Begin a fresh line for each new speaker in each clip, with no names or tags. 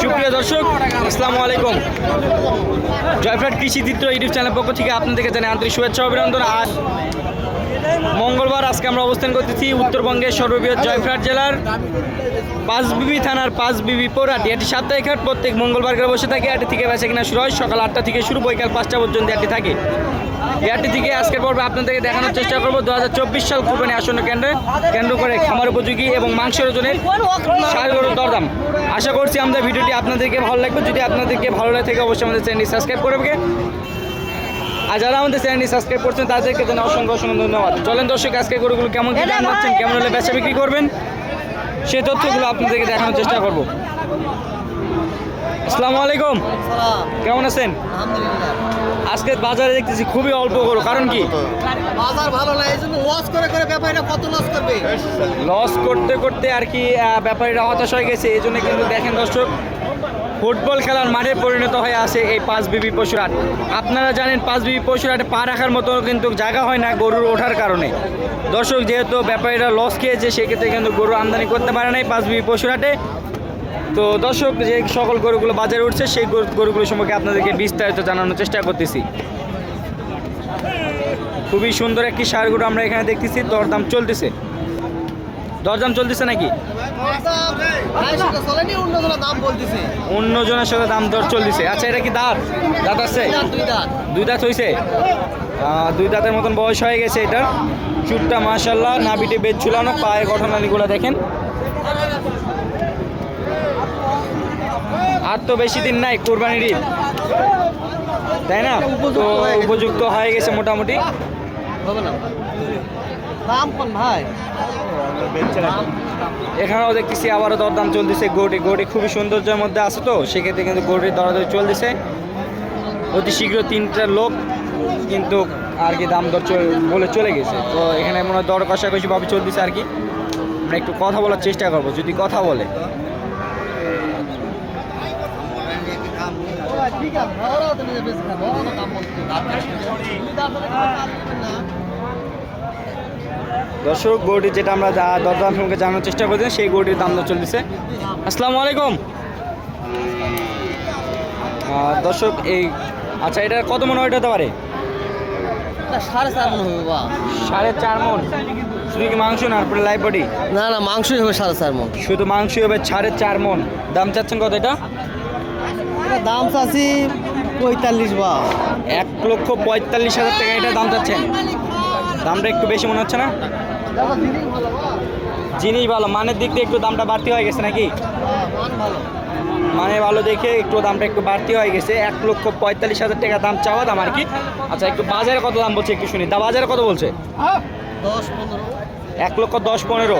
সুপ্রিয় দর্শক, আসসালামু আলাইকুম। জয়ফ্রাট কৃষি চিত্র ইউটিউব চ্যানেল পক্ষ থেকে আপনাদেরকে জানাই আন্তরিক শুভেচ্ছা, অভিনন্দন। আর মঙ্গলবার আজকে আমরা অবস্থান করতেছি উত্তরবঙ্গের সর্ববৃহৎ জয়ফ্রাট জেলার পাঁচবিবি থানার পাঁচবিবি পৌরাটি এটি সাপ্তাহিক হাট। প্রত্যেক মঙ্গলবার করে বসে থাকে। আটটি থেকে বেচা কিনা শুরু হয়। সকাল আটটা থেকে শুরু, বৈকাল পাঁচটা পর্যন্ত এটি থাকে। এয়ারটি থেকে আজকের পর্বে আপনাদেরকে দেখানোর চেষ্টা করব। দু হাজার চব্বিশ সাল কুরবানি আসন্ন কেন্দ্রে। কেন্দ্র করে খামার উপযোগী এবং মাংসের ওজনের সার গরুর দরদাম। আশা করছি আমাদের ভিডিওটি আপনাদেরকে ভালো লাগবে। যদি আপনাদেরকে ভালো লাগে থাকে, অবশ্যই আমাদের চ্যানেলটি সাবস্ক্রাইব করবে আর যারা আমাদের চ্যানেলটি সাবস্ক্রাইব করছেন তাদেরকে জানাই অসংখ্য অসংখ্য ধন্যবাদ। চলেন দর্শক আজকে গরুগুলো কেমন কি দাম যাচ্ছেন কেমন হলে বেচা বিক্রি করবেন? সেই তথ্যগুলো আপনাদেরকে দেখানোর চেষ্টা করব। আসসালামু আলাইকুম। কেমন আছেন? আজকে বাজারে দেখতেছি খুবই অল্প গরু কারণ কি?
বাজার ভালো না এই জন্য লস করে করে ব্যাপারীরা কত লস করবে?
লস করতে করতে আর কি ব্যাপারীরা হতাশ হয়ে গেছে এই জন্য কিন্তু দেখেন দর্শক ফুটবল খেলার মাঠে পরিণত হয়ে আছে এই পাঁচ বিবি পশুরাট আপনারা জানেন পাঁচ বিবি পশুরাটে পা রাখার মতো কিন্তু জায়গা হয় না গরুর ওঠার কারণে। দর্শক, যেহেতু ব্যাপারীরা লস খেয়েছে, সেক্ষেত্রে কিন্তু গরু আমদানি করতে পারে নাই পাঁচ বিবি পশুরাটে তো দর্শক, যে সকল গরুগুলো বাজারে উঠছে, সেই গরু- গরুগুলো সম্পর্কে আপনাদেরকে বিস্তারিত জানানোর চেষ্টা করতেছি। খুবই সুন্দর একটি সার গরু আমরা এখানে দেখতেছি। দরদাম চলতেছে। দরদাম চলতেছে নাকি?
অন্য জনের
সাথে দাম দর চলতেছে। আচ্ছা এটা কি দাঁত? দাঁত আছে?
দুই দাঁত,
হয়েছে দুই দাঁতের মতন বয়স হয়ে গেছে এটার চুটটা মাশাল্লাহ নাবিটে বেদ ঝুলানো পায়ে ঘটনালিগুলো দেখেন। আর তো বেশি দিন নাই কোরবানির ঈদ। তাই না? তো উপযুক্ত হয়ে গেছে মোটামুটি।
দাম কোন ভাই।
এখানেও দেখতেছি আবারও দরদাম চলতেছে গরুটি। গরুটি খুবই সৌন্দর্যের মধ্যে আছে তো সেক্ষেত্রে কিন্তু গরুটির দরাদরি চলতেছে। অতি শীঘ্র তিনটা লোক কিন্তু আর কি দাম দর বলে চলে গেছে। তো এখানে মনে হয় দর কষাকষি ভাবে চলতেছে আর কি। আমরা একটু কথা বলার চেষ্টা করব যদি কথা বলে।
ঠিক আছে ভালো তো নিজে বেশি খাব ভালো দাম বলতে দুই দাঁত হলে কোনো দাম দেবেন না।
দর্শক গরুটি যেটা আমরা দরদাম সম্পর্কে জানার চেষ্টা করছি সেই গরুটির দাম দর চলতেছে। আসসালামু আলাইকুম। দর্শক এই আচ্ছা এটা কত মনে হয় হতে পারে?
সাড়ে চার মন হবে বা
সাড়ে চার মন। শুধু কি মাংস না তারপরে লাইভ বডি
না না মাংসই হবে সাড়ে চার মন।
শুধু মাংস হবে সাড়ে চার মন। দাম চাচ্ছেন কত এটা?
দাম চাচ্ছি পঁয়তাল্লিশ বা
এক লক্ষ পঁয়তাল্লিশ হাজার টাকা এটা দাম চাচ্ছেন। দামটা একটু বেশি মনে হচ্ছে না? জিনিস ভালো মানের দিক দিয়ে একটু দামটা বাড়তি হয়ে গেছে নাকি?
হ্যাঁ, মান ভালো।
দেখে একটু দামটা একটু বাড়তি হয়ে গেছে। এক লক্ষ পঁয়তাল্লিশ হাজার টাকা দাম চাওয়া দাম আর কি। আচ্ছা একটু বাজারে কত দাম বলছে একটু শুনি। দা বাজারে কত বলছে? এক লক্ষ দশ পনেরো।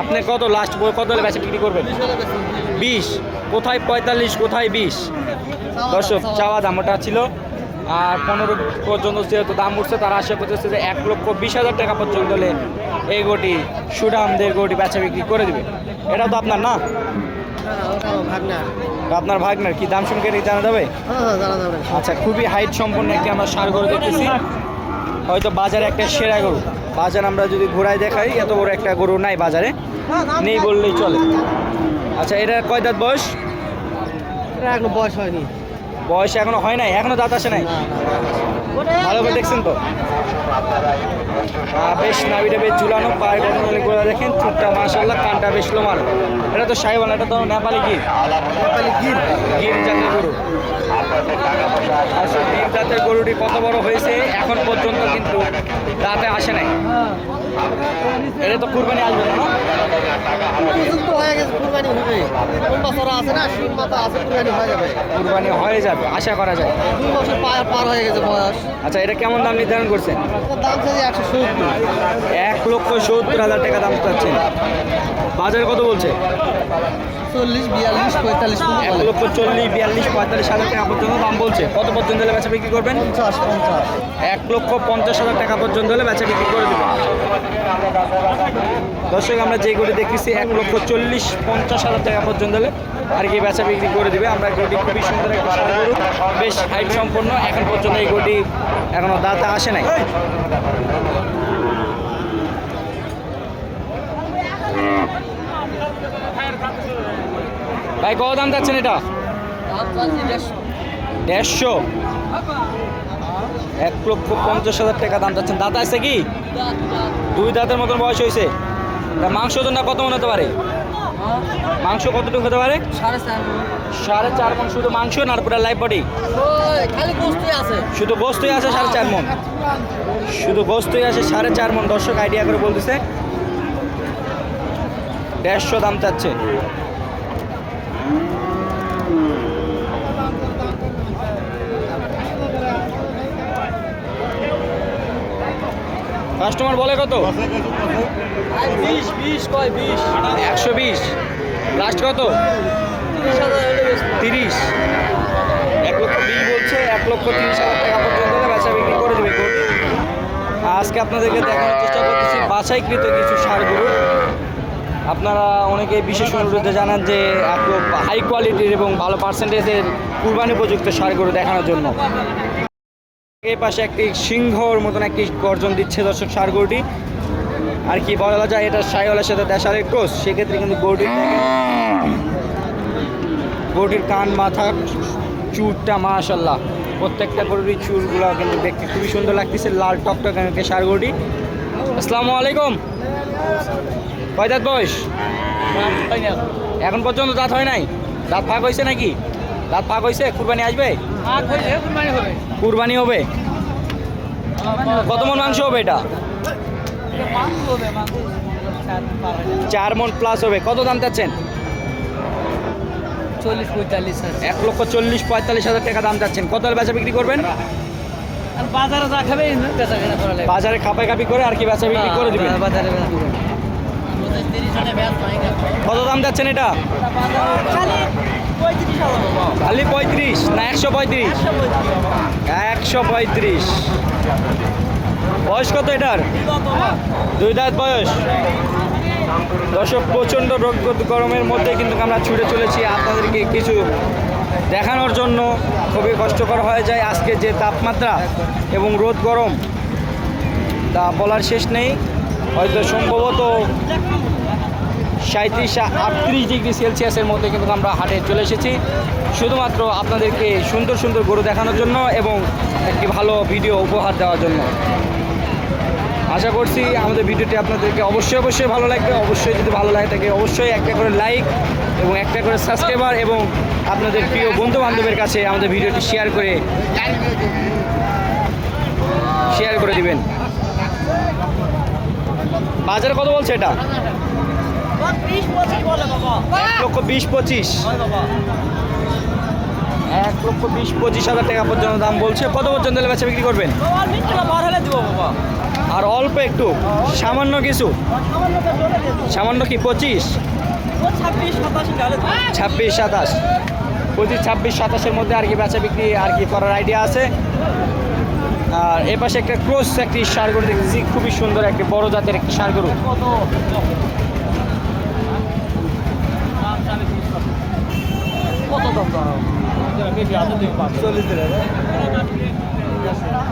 আপনি কত লাস্ট কত হলে বেচা বিক্রি করবেন?
বিশ বিশ।
কোথায় পঁয়তাল্লিশ কোথায় বিশ? দর্শক চাওয়া। দাম ওটা ছিল। আর পনেরো পর্যন্ত যেহেতু দাম উঠছে তারা আশা করতেছে যে এক লক্ষ বিশ হাজার টাকা পর্যন্ত হলে এই গোটি সুডামদের গোটি বেচা বিক্রি করে দেবে। এটা তো আপনার না। এটা আপনার ভাগনার কি দাম সম্পর্কে কি জানা যাবে?
হ্যাঁ, হ্যাঁ, জানা যাবে।
আচ্ছা খুবই হাইট সম্পন্ন একটি আমরা সার গরু দেখতেছি। হয়তো বাজারে একটা সেরা গরু। বাজার আমরা যদি ঘোরায় দেখাই এত বড় একটা গরু নাই বাজারে। নেই বললেই চলে। আচ্ছা এটা কয় দাঁত বয়স?
এটা এখনও বয়স হয়নি।
বয়স এখনও হয় নাই এখনও দাঁত আসে নাই? ভালো করে দেখছেন তো? বেশ নাবিটা বেশ ঝুলানো পায়ে গঠন করে দেখেন চুটটা মাশাল্লাহ কানটা বেশ লোমার। এটা তো সাইবাল এটা তো নেপালি গির।
নেপালি গির।
গির জাতের গরু। আচ্ছা গির জাতের গরুটি কত বড় হয়েছে? এখন পর্যন্ত কিন্তু দাঁতে আসে নাই। এটা তো কুরবানি আসবে না
হয়ে কুরবানি হয়ে যাবে।
হয়ে যাবে আশা করা যায়।
দুই বছর পার পার হয়ে গেছে বয়স।
আচ্ছা এটা কেমন দাম নির্ধারণ করছেন?
দাম চাইছে একশো সত্তর।
লক্ষ সত্তর হাজার টাকা দাম চাচ্ছেন। বাজারে কত বলছে?
চল্লিশ বিয়াল্লিশ পঁয়তাল্লিশ
এক লক্ষ চল্লিশ বিয়াল্লিশ পঁয়তাল্লিশ হাজার টাকা পর্যন্ত দাম বলছে। কত পর্যন্ত হলে বেচা বিক্রি করবেন?
পঞ্চাশ পঞ্চাশ।
এক লক্ষ পঞ্চাশ হাজার টাকা পর্যন্ত হলে বেচা বিক্রি করে দেবেন। দর্শক আমরা যে গরু দেখতেছি এক লক্ষ চল্লিশ পঞ্চাশ হাজার টাকা পর্যন্ত হলে আর কি বেচা বিক্রি করে দিবে। আমরা গরুটি খুবই সুন্দর একটা গরু। বেশ হাইট সম্পন্ন। এখন পর্যন্ত এই গরুটি এখনও দাঁতে আসে নাই। ভাই কত দাম যাচ্ছেন এটা? দেড়শো। এক লক্ষ পঞ্চাশ হাজার টাকা দাম যাচ্ছেন দাঁত আছে কি? দুই দাঁতের মতন বয়স হয়েছে। তা মাংস ওজনটা কত মনে হতে পারে? মাংস কতটুকু হতে পারে?
সাড়ে চার
মন। শুধু মাংস না পুরো লাইফ বডি শুধু গোস্তই আছে সাড়ে চার মন? শুধু গোস্তই আছে সাড়ে চার মন। দর্শক আইডিয়া করে বলতেছে দেড়শো দাম চাচ্ছে। কাস্টমার বলে কত?
বিশ বিশ কয় বিশ?
একশো বিশ। লাস্ট কত?
তিরিশ
এক লক্ষ বিশ বলছে এক লক্ষ তিরিশ হাজার টাকা পর্যন্ত বেচা বিক্রি করে দেবে। আজকে আপনাদেরকে দেখানোর চেষ্টা করতেছি বাছাইকৃত কিছু সার গরু আপনারা অনেকে বিশেষ অনুরোধে জানান যে একটু হাই কোয়ালিটির এবং ভালো পার্সেন্টেজের কুরবানি উপযুক্ত সার গরু দেখানোর জন্য। এই পাশে একটি সিংহর মতন একটি গর্জন দিচ্ছে দর্শক সার গরুটি। আর কি বলা যায়, এটা সাইওয়ালের সাথে দেশারের ক্রোস, সেক্ষেত্রে কিন্তু গরুটির গরুটির কান, মাথা চুরটা মাশাল্লাহ প্রত্যেকটা গরুরই চুরগুলো কিন্তু দেখতে খুবই সুন্দর লাগতেছে, লাল টকটক সার গরুটি। আসসালামু আলাইকুম। কয় দাঁত বয়স? এখন পর্যন্ত দাঁত হয় নাই? দাঁত ফাঁক হয়েছে নাকি? দাঁত ফাঁক হয়েছে? কুরবানি আসবে? কুরবানি হবে। কত মন মাংস হবে এটা? চার মন প্লাস হবে। কত দাম চাচ্ছেন?
চল্লিশ পঁয়তাল্লিশ
এক লক্ষ চল্লিশ পঁয়তাল্লিশ হাজার টাকা দাম চাচ্ছেন। কত বেচা বিক্রি করবেন?
বাজারে যা খাবে
বাজারে খাপাই খাপি করে আর কি বেচা বিক্রি করে দিবেন?
বাজারে
কত দাম যাচ্ছেন এটা? খালি পঁয়ত্রিশ না, একশো পঁয়ত্রিশ। একশো পঁয়ত্রিশ। বয়স কত এটার? দুই দাঁত বয়স। দর্শক, প্রচণ্ড রোগ গরমের মধ্যে কিন্তু আমরা ছুটে চলেছি আপনাদেরকে কিছু দেখানোর জন্য। খুবই কষ্টকর হয়ে যায় আজকে যে তাপমাত্রা এবং রোদ গরম। তা বলার শেষ নেই। হয়তো সম্ভবত সাঁত্রিশ, আটত্রিশ ডিগ্রি সেলসিয়াসের মধ্যে কিন্তু আমরা হাটে চলে এসেছি। শুধুমাত্র আপনাদেরকে সুন্দর সুন্দর গরু দেখানোর জন্য এবং একটি ভালো ভিডিও উপহার দেওয়ার জন্য। আশা করছি আমাদের ভিডিওটি আপনাদেরকে অবশ্যই অবশ্যই ভালো লাগবে। অবশ্যই যদি ভালো লাগে থাকে অবশ্যই একটা করে লাইক এবং একটা করে সাবস্ক্রাইবার এবং আপনাদের প্রিয় বন্ধু বান্ধবের কাছে আমাদের ভিডিওটি শেয়ার করে শেয়ার করে দিবেন। বাজারে কত বলছে এটা? এক লক্ষ বিশ পঁচিশ। এক লক্ষ বিশ পঁচিশ হাজার টাকা পর্যন্ত দাম বলছে। কত পর্যন্ত বেচা বিক্রি করবেন? আর অল্প একটু। সামান্য কিছু। সামান্য কি পঁচিশ? ছাব্বিশ সাতাশ। পঁচিশ, ছাব্বিশ, সাতাশের মধ্যে আর কি বেচা বিক্রি, আর কি করার আইডিয়া আছে? আর এ পাশে একটা ক্রোস, একটি সার গরু দেখতেছি, খুবই সুন্দর একটি বড় জাতের একটি সার গরু
কত ষাট ভাঙে গেছে না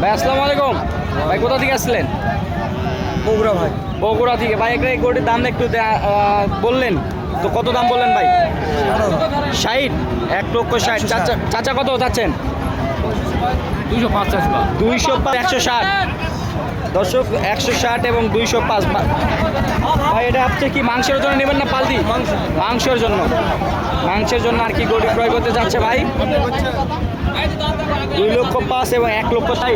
ভাই আসসালামু আলাইকুম। ভাই কোথা থেকে আসছিলেন
বগুড়া ভাই।
বগুড়া থেকে। ভাই একটা এই গরুটির দাম একটু দে- বললেন। তো কত দাম বললেন ভাই? ষাট। এক লক্ষ ষাট। চাচা চাচা কত চাচ্ছেন?
দুইশো পাঁচ
দুইশো পাঁচ। একশো ষাট। দর্শক একশো ষাট এবং দুইশো পাঁচ। ভাই এটা আপনি কি মাংসের জন্য নেবেন না
পালদি
মাংসের জন্য। মাংসের জন্য আর কি গরিব ক্রয় করতে যাচ্ছে ভাই? দুই লক্ষ পাঁচ এবং এক লক্ষ ষাট।